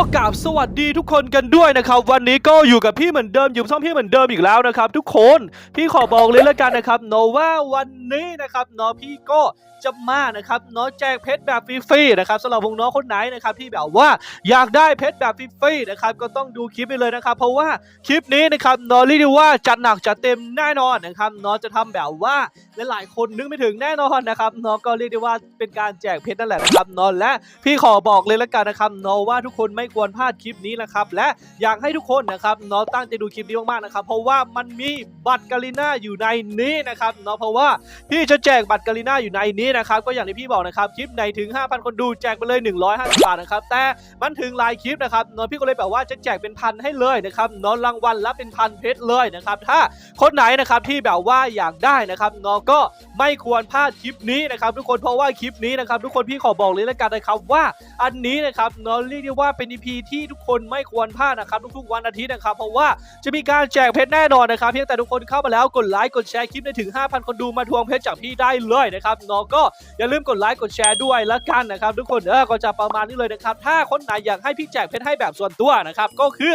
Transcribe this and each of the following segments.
กับสวัสดีทุกคนกันด้วยนะครับ วันนี้ก็อยู่กับพี่เหมือนเดิมอยู่ช่องพี่เหมือนเดิมอีกแล้วนะครับ ทุกคนพี่ขอบอกเลยแล้วกันนะครับเนาะว่าวันนี้นะครับเนาะพี่ก็จะมานะครับเนาะแจกเพชรแบบฟรีๆนะครับสำหรับพวกน้องคนไหนนะครับที่แบบว่าอยากได้เพชรแบบฟรีๆนะครับก็ต้องดูคลิปไปเลยนะครับ เพราะว่าคลิปนี้นะครับเนาะเรียกได้ว่าจัดหนักจัดเต็มแน่นอนนะครับเนาะจะทำแบบว่าหลายๆคนนึกไม่ถึงแน่นอนนะครับเนาะก็เรียกได้ว่าเป็นการแจกเพชรนั่นแหละนะครับเนาะและพี่ขอบอกเลยแล้วกันนะครับเนาะว่าทุกคนไม่ควรพลาดคลิปนี้นะครับ และอยากให้ทุกคนนะครับเนาะตั้งใจดูคลิปนี้มากๆนะครับ เพราะว่ามันมีบัตรกาลิน่าอยู่ในนี้นะครับเนาะเพราะว่าพี่จะแจกบัตรกาลิน่าอยู่ในนี้นะครับก็อย่างที่พี่บอกนะครับคลิปไหนถึง 5,000 คนดูแจกไปเลย 150 บาทนะครับแต่มันถึงหลายคลิปนะครับเนาะพี่ก็เลยแบบว่าจะแจกเป็นพันให้เลยนะครับเนาะรางวัลละเป็นพันเพชรเลยนะครับถ้าคนไหนนะครับที่แบบว่าอยากได้นะครับเนาะก็ไม่ควรพลาดคลิปนี้นะครับทุกคนเพราะว่าคลิปนี้นะครับทุกคนพี่ขอบอกเลยแล้วกันนะครับว่าอันนี้นะครับเนาะเรียกได้ว่าเป็น EP ที่ทุกคนไม่ควรพลาดนะครับทุกๆวันอาทิตย์นะครับเพราะว่าจะมีการแจกเพชรแน่นอนนะครับเพียงแต่ทุกคนเข้ามาแล้วกดไลค์กดแชร์คลิปได้ถึง 5,000 คนดูมาทวงเพชรจากพี่ได้เลยนะครับน้องก็อย่าลืมกดไลค์กดแชร์ด้วยละกันนะครับทุกคนเออก็จะประมาณนี้เลยนะครับถ้าคนไหนอยากให้พี่แจกเพชรให้แบบส่วนตัวนะครับก็คือ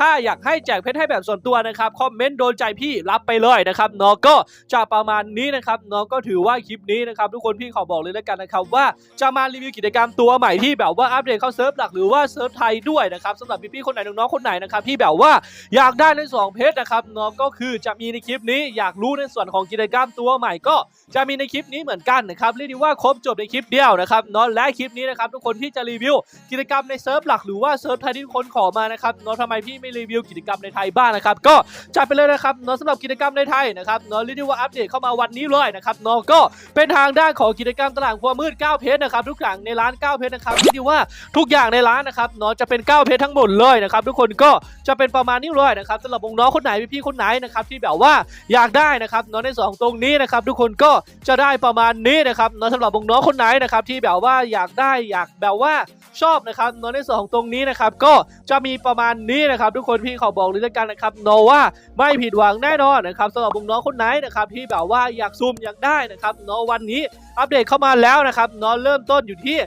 ถ้าอยากให้แจกเพชรให้แบบส่วนตัวนะครับคอมเมนต์โดนใจพี่รับไปเลยนะครับเนาะก็จะประมาณนี้นะครับเนาะก็ถือว่าคลิปนี้นะครับทุกคนพี่ขอบอกเลยแล้วกันนะครับว่าจะมารีวิวกิจกรรมตัวใหม่ที่แบบว่าอัปเดตเข้าเซิร์ฟหลักหรือว่าเซิร์ฟไทยด้วยนะครับสำหรับพี่ๆคนไหนน้องๆคนไหนนะครับที่แบบว่าอยากได้ในส่วนของเพชรนะครับเนาะก็คือจะมีในคลิปนี้อยากรู้ในส่วนของกิจกรรมตัวใหม่ก็จะมีในคลิปนี้เหมือนกันนะครับเรียกได้ว่าครบจบในคลิปเดียวนะครับเนาะและคลิปนี้นะครับทุกคนพี่จะรีวิวกิจกรรมในเซิร์ฟหลักหรือว่าเซิร์ฟไทยที่คนขอมานะครับเนาะทำไมพี่ไม่รีวิวกิจกรรมในไทยบ้างนะครับ ก็จัดไปเลยนะครับเนาะสำหรับกิจกรรมในไทยนะครับเนาะเรียกได้ว่าอัปเดตเข้ามาวันนี้เลยนะครับเนาะก็เป็นทางด้านของกิจกรรมตลาดความมืด9เพชรนะครับทุกอย่างในร้าน9เพชรนะครับรียกได้ว่าทุกอย่างในร้านนะครับเนาะจะเป็น9เพชรทั้งหมดเลยนะครับทุกคนก็จะเป็นประมาณนี้เลยนะครับสำหรับวงน้องคนไหนพี่ๆคนไหนนะครับที่แบบว่าอยากได้นะครับเนาะในสองตรงนี้นะครับทุกคนก็จะได้ประมาณนี้นะครับเนาะสำหรับวงน้องคนไหนนะครับที่แบบว่าอยากได้อยากแบบว่า ชอบนะครับนอะในส่วนของตรงนี้นะครับก็จะมีประมาณนี้นะครับ ทุกคนพี่ขอบอกเลยล้วกันนะครับโนว่าไม่ผิดหวังแน่นอนนะครับสำหรับวงน้องคนไหนนะครับที่แบบว่าอยากซูมอยากได้นะครับเนอวันนี้อัปเดตเข้ามาแล้วนะครับนอเริ่มต้นอยู่ที่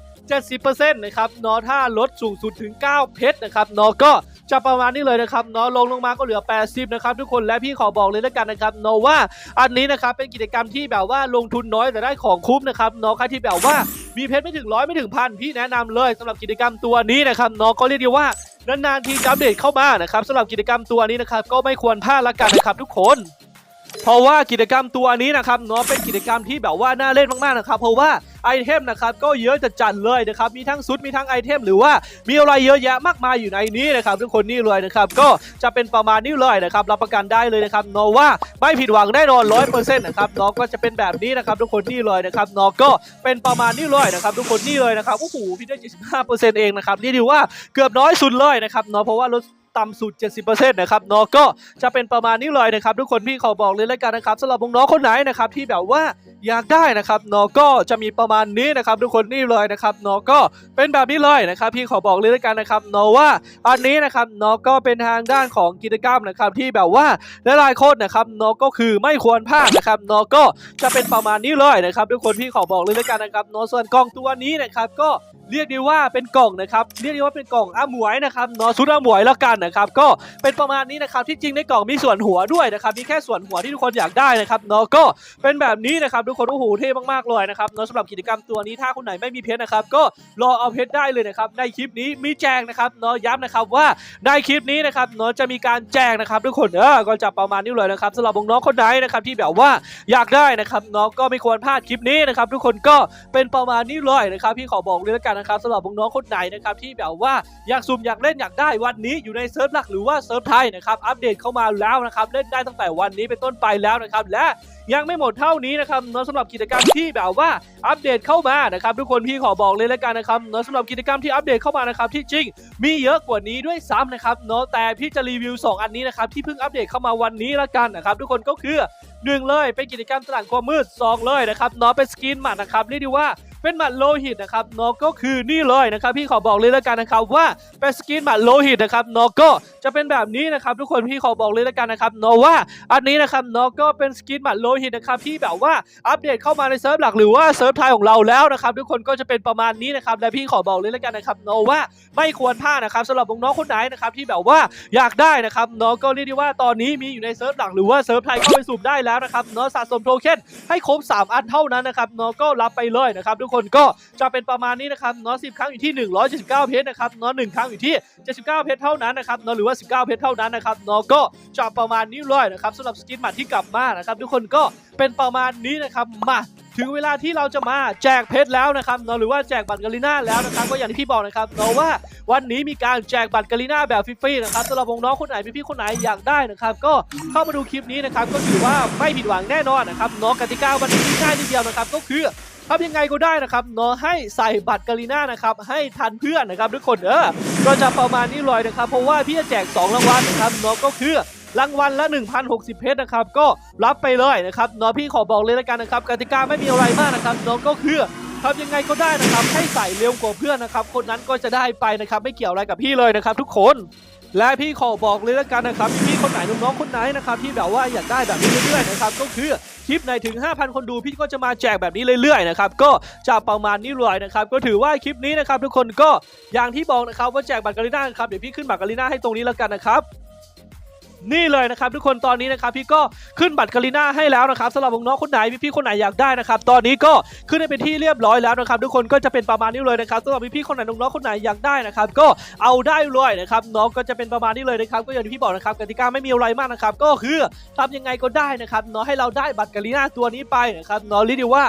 70%นะครับนอถ้าลดสูงสุดถึง 9 เพชรนะครับนอก็จะประมาณนี้เลยนะครับเนอะลงลงมาก็เหลือ 80 นะครับทุกคนและพี่ขอบอกเลยแล้วกันนะครับเนอะว่าอันนี้นะครับเป็นกิจกรรมที่แบบว่าลงทุนน้อยแต่ได้ของคุ้มนะครับเนอะใครที่แบบว่า มีเพชรไม่ถึงร้อยไม่ถึงพันพี่แนะนำเลยสำหรับกิจกรรมตัวนี้นะครับน้องก็เรียกได้ว่านานๆทีจะอัปเดตเข้ามานะครับสำหรับกิจกรรมตัวนี้นะครับก็ไม่ควรพลาดละกันนะครับทุกคน เพราะว่ากิจกรรมตัวนี้นะครับเนาะเป็นกิจกรรมที่แบบว่าน่าเล่นมากๆนะครับ เพราะว่าไอเทมนะครับก็เยอะจัดเลยนะครับมีทั้งซุดมีทั้งไอเทมหรือว่ามีอะไรเยอะแยะมากมายอยู่ในนี้นะครับทุกคนนี่เลยนะครับก็จะเป็นประมาณนี้เลยนะครับรับประกันได้เลยนะครับเนาะว่าไม่ผิดหวังแน่นอนร้อยเปอร์เซ็นต์นะครับเนาะก็จะเป็นแบบนี้นะครับทุกคนนี่เลยนะครับเนาะก็เป็นประมาณนี้เลยนะครับทุกคนนี่เลยนะครับโอ้โหพี่ได้75%เองนะครับนี่ถือว่าเกือบน้อยสุดเลยนะครับเนาะเพราะว่าลด ต่ำสุด 70%นะครับเนาะก็จะเป็นประมาณนี้เลยนะครับ ทุกคนพี่ขอบอกเลยแล้วกันนะครับสำหรับน้องๆคนไหนนะครับที่แบบว่าอยากได้นะครับเนาะก็จะมีประมาณนี้นะครับ ทุกคนนี่เลยนะครับเนาะก็เป็นแบบนี้เลยนะครับ พี่ขอบอกเลยแล้วกันนะครับเนาะว่าอันนี้นะครับเนาะก็เป็นทางด้านของกิจกรรมนะครับที่แบบว่าหลายๆคนนะครับเนาะก็คือไม่ควรพลาดนะครับเนาะก็จะเป็นประมาณนี้เลยนะครับ ทุกคนพี่ขอบอกเลยแล้วกันนะครับเนาะส่วนกล่องตัวนี้นะครับก็ เรียกได้ว่าเป็นกล่องนะครับ เรียกได้ว่าเป็นกล่องอ้าหมวยนะครับเนาะชุดอ้าหมวยแล้วกันนะครับ ก็เป็นประมาณนี้นะครับที่จริงในกล่องมีส่วนหัวด้วยนะครับมีแค่ส่วนหัวที่ทุกคนอยากได้นะครับเนาะก็เป็นแบบนี้นะครับทุกคนโอ้โหเท่มากๆเลยนะครับเนาะสำหรับกิจกรรมตัวนี้ถ้าคนไหนไม่มีเพชรนะครับ ก็รอเอาเพชรได้เลยนะครับในคลิปนี้มีแจกนะครับเนาะย้ำนะครับว่าในคลิปนี้นะครับเนาะจะมีการแจกนะครับทุกคนเออก็จะประมาณนี้เลยนะครับสำหรับน้องคนไหนนะครับที่แบบว่าอยากได้นะครับเนาะก็ไม่ควรพลาดคลิปนี้นะครับทุกคนก็เป็นประมาณนี้เลยนะครับพี่ขอบอกเลยแล้วกันนะครับสำหรับน้องๆคนไหนนะครับที่แบบว่าอยากซุ่มอยากเล่นอยากได้วันนี้อยู่ในเซิร์ฟหลักหรือว่าเซิร์ฟไทยนะครับอัปเดตเข้ามาแล้วนะครับเล่นได้ตั้งแต่วันนี้เป็นต้นไปแล้วนะครับและยังไม่หมดเท่านี้นะครับเนาะสำหรับกิจกรรมที่แบบว่าอัปเดตเข้ามานะครับทุกคนพี่ขอบอกเลยแล้วกันนะครับเนาะสำหรับกิจกรรมที่อัปเดตเข้ามานะครับที่จริงมีเยอะกว่านี้ด้วยซ้ำนะครับเนาะแต่พี่จะรีวิว 2 อันนี้นะครับที่เพิ่งอัปเดตเข้ามาวันนี้ละกันนะครับทุกคนก็คือหนึ่งเลยเป็นกิจกรรมตลาดความมืดสองเลยนะครับเนาะเป็นสกินหมัดนะครับเรียกได้ว่า เป็นหมัดโลหิตนะครับนาะก็คือนี่เลยนะครับพี่ขอบอกเลยแล้วกันนะครับว่าเป็นสกินหมัดโลหิตนะครับนาะก็จะเป็นแบบนี้นะครับทุกคนพี่ขอบอกเลยแล้วกันนะครับนาะว่าอันนี้นะครับนาะก็เป็นสกินหมัดโลหิตนะครับที่แบบว่าอัปเดตเข้ามาในเซิร์ฟหลักหรือว่าเซิร์ฟไทยของเราแล้วนะครับทุกคนก็จะเป็นประมาณนี้นะครับและพี่ขอบอกเลยแล้วกันนะครับนาะว่าไม่ควรพลาดนะครับสำหรับน้องคนไหนนะครับที่แบบว่าอยากได้นะครับนาะก็เรียกได้ว่าตอนนี้มีอยู่ในเซิร์ฟหลักหรือว่าเซิร์ฟไทยเข้าไปสูบได้แล้วนะครับนาะสะสมโทเค็นให้ครบ3อันเท่านั้นนะครับนาะก็รับไปเลยนะครับทุกคนก็จะเป็นประมาณนี้นะครับนาะ10ครั้งอยู่ที่ 179 เพชรนะครับเนาะ1ครั้งอยู่ที่ 79 เพชรเท่านั้นนะครับนาะหรือว่า 19 เพชรเท่านั้นนะครับนาะก็จะประมาณนี้เลยนะครับสำหรับสกินหมัดที่กลับมานะครับทุกคนก็เป็นประมาณนี้นะครับมาถึงเวลาที่เราจะมาแจกเพชรแล้วนะครับเนาะหรือว่าแจกบัตรกาลิน่าแล้วนะครับก็อย่างที่พี่บอกนะครับเนาะว่าวันนี้มีการแจกบัตรกาลิน่าแบบฟรีๆนะครับสำหรับวงน้องคนไหนพี่ๆคนไหนอยากได้นะครับ ก็เข้ามาดูคลิปนี้นะครับก็ถือว่าไม่ผิดหวังแน่นอนนะครับเนาะกติกาวันนี้ง่ายนิดเดียวนะครับก็คือ ทำยังไงก็ได้นะครับเนาะให้ใส่บัตรกาลิน่านะครับให้ทันเพื่อนนะครับทุกคนเออก็จะประมาณนี้เลยนะครับ เพราะว่าพี่จะแจก 2 รางวัลนะครับเนาะก็คือรางวัลละ 1,060 เพชรนะครับ ก็รับไปเลยนะครับเนาะพี่ขอบอกเลยล้วกันนะครับกติกาไม่มีอะไรมากนะครับเนาะก็คือทำยังไงก็ได้นะครับให้ใส่เร็วกว่าเพื่อนนะครับ คนนั้นก็จะได้ไปนะครับ ไม่เกี่ยวอะไรกับพี่เลยนะครับ ทุกคน และพี่ขอบอกเลยแล้วกันนะครับพี่คนไหนน้องๆคนไหนนะครับที่แบบว่าอยากได้แบบนี้เรื่อยๆนะครับก็คือคลิปไหนถึง 5,000 คนดูพี่ก็จะมาแจกแบบนี้เรื่อยๆนะครับก็จะประมาณนี้เลยนะครับก็ถือว่าคลิปนี้นะครับทุกคนก็อย่างที่บอกนะครับว่าแจกบัตรการิน่าครับเดี๋ยวพี่ขึ้นบัตรการิน่าให้ตรงนี้แล้วกันนะครับ นี่เลยนะครับทุกคนตอนนี้นะครับพี่ก็ขึ้นบัตรกาลิน่าให้แล้วนะครับสำหรับน้องๆคนไหนพี่ๆคนไหนอยากได้นะครับตอนนี้ก็ขึ้นให้เป็นที่เรียบร้อยแล้วนะครับทุกคนก็จะเป็นประมาณนี้เลยนะครับสำหรับพี่ๆคนไหนน้องๆคนไหนอยากได้นะครับก็เอาได้เลยนะครับน้องก็จะเป็นประมาณนี้เลยนะครับก็อย่างที่พี่บอกนะครับกติกาไม่มีอะไรมากนะครับก็คือทำยังไงก็ได้นะครับเนาะให้เราได้บัตรกาลิน่าตัวนี้ไปนะครับนาะเรีด้ว่า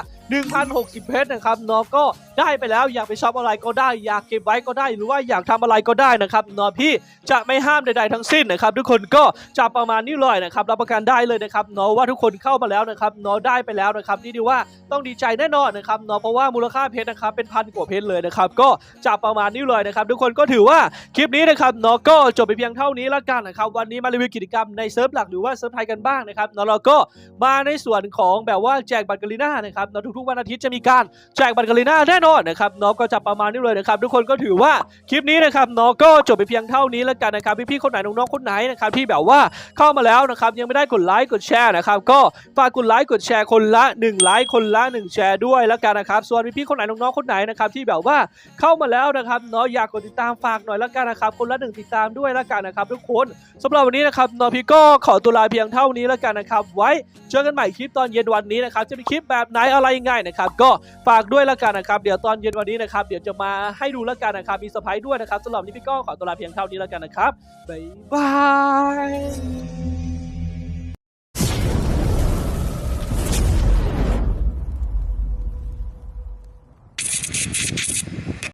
1,060 เพชรนะครับเนาะก็ ได้ไปแล้วอยากไปช็อปอะไรก็ได้ อยากเก็บไว้ก็ได้ หรือว่าอยากทำอะไรก็ได้นะครับนาะพี่จะไม่ห้ามใดๆทั้งสิ้นนะครับ ทุกคนก็จะประมาณนี้เลยนะครับรับประกันได้เลยนะครับนาะว่าทุกคนเข้ามาแล้วนะครับนาะได้ไปแล้วนะครับนี่ดีว่าต้องดีใจแน่นอนนะครับนาะเพราะว่ามูลค่าเพชรนะครับเป็นพันกว่าเพชรเลยนะครับก็จะประมาณนี้เลยนะครับ ทุกคนก็ถือว่าคลิปนี้นะครับนาะก็จบไปเพียงเท่านี้แล้วกันนะครับวันนี้มารีวิวกิจกรรมในเซิร์ฟหลักหรือว่าเซิร์ฟไทยกันบ้างนะครับนาะเราก็มาในส่วนของแบบว่าแจกบัตรกาลิน่านะครับนาะทุกๆวันอาทิตย์จะมีการแจกบัตรกาลิน่าแน่นอนนะครับเนาะก็จะประมาณนี้เลยนะครับทุกคนก็ถือว่าคลิปนี้นะครับเนาะก็จบไปเพียงเท่านี้แล้วกันนะครับพี่ๆคนไหนน้องๆคนไหนนะครับที่แบบว่าเข้ามาแล้วนะครับยังไม่ได้กดไลค์กดแชร์นะครับก็ฝากกดไลค์กดแชร์คนละ1ไลค์คนละ1แชร์ด้วยแล้วกันนะครับส่วนพี่ๆคนไหนน้องๆคนไหนนะครับที่แบบว่าเข้ามาแล้วนะครับเนาะอยากกดติดตามฝากหน่อยแล้วกันนะครับคนละหนึ่งติดตามด้วยแล้วกันนะครับทุกคนสำหรับวันนี้นะครับเนาะพี่ก็ขอตัวลาเพียงเท่านี้แล้วกันนะครับไว้เจอกันใหม่คลิปตอนเย็นวันนี้นะครับจะมีคลิปแบบไหนอะไรยังไงนะครับก็ฝากด้วยแล้วกันนะครับเดี๋ยวตอนเย็นวันนี้นะครับ เดี๋ยวจะมาให้ดูแล้วกันนะครับ มีเซอร์ไพรส์ด้วยนะครับสำหรับนนี้พี่ก้องขอตัวลาเพียงเท่านี้แล้วกันนะครับบ๊ายบาย